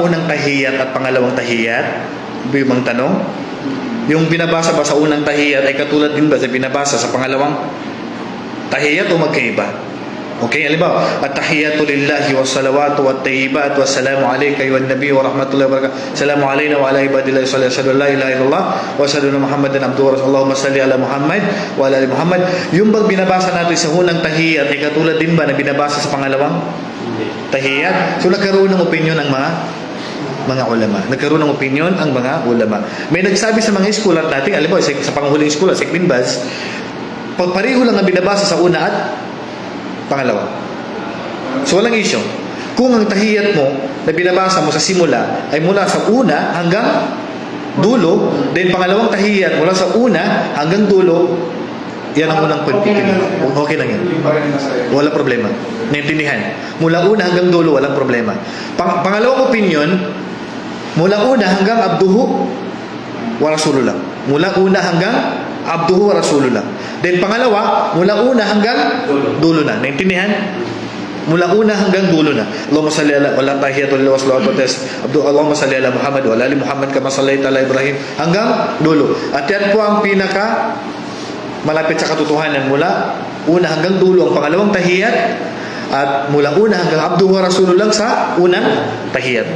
unang tahiyat at pangalawang tahiyat? Yung bang tanong? Yung binabasa ba sa unang tahiyat ay katulad din ba sa binabasa sa pangalawang tahiyat o magkaiba? Okay, halimbawa, at-tahiyatu lillahi was salawatu wat tayyibat was salamu alayka ayuhan nabiy wa rahmatullahi wa barakatuh. Salamu alayna wa ala ibadillahi sallallahu alaihi wasallam. La ilaha illallah wa anna Muhammadan abduhu wa rasuluhu. Allahumma salli ala Muhammad wa ala ali Muhammad. Yung bang binabasa natin sa unang tahiyat ay katulad din ba na binabasa sa pangalawang tahiyat? So nagkaroon ng opinion ng mga mga ulama. Nagkaroon ng opinion ang mga ulama. May nagsabi sa mga scholar natin, alam mo, sa, sa panghuling school, sa Bin Baz, pag pareho lang ang binabasa sa una at pangalawa. So walang issue. Kung ang tahiyat mo na binabasa mo sa simula ay mula sa una hanggang dulo, then pangalawang tahiyat mula sa una hanggang dulo, yan ang unang Okay lang. Okay lang yan. Wala problema. Naintindihan. Mula una hanggang dulo, walang problema. Pang pangalawang opinion, mula una hanggang abduhu wa rasulullah. Mula una hanggang abduhu wa rasulullah. Then pangalawa, mula una hanggang dulo na. Naintindihan? Mula una hanggang dulo na. Allahumma salli ala wala tahiyatul lillahi wa salawatu tes. Abdu Allahumma salli ala Muhammad wa ali Muhammad kama sallaita ala Ibrahim hanggang dulo. At yan po ang pinaka malapit sa katotohanan mula una hanggang dulo ang pangalawang tahiyat at mula una hanggang abdu wa rasulullah sa unang tahiyat.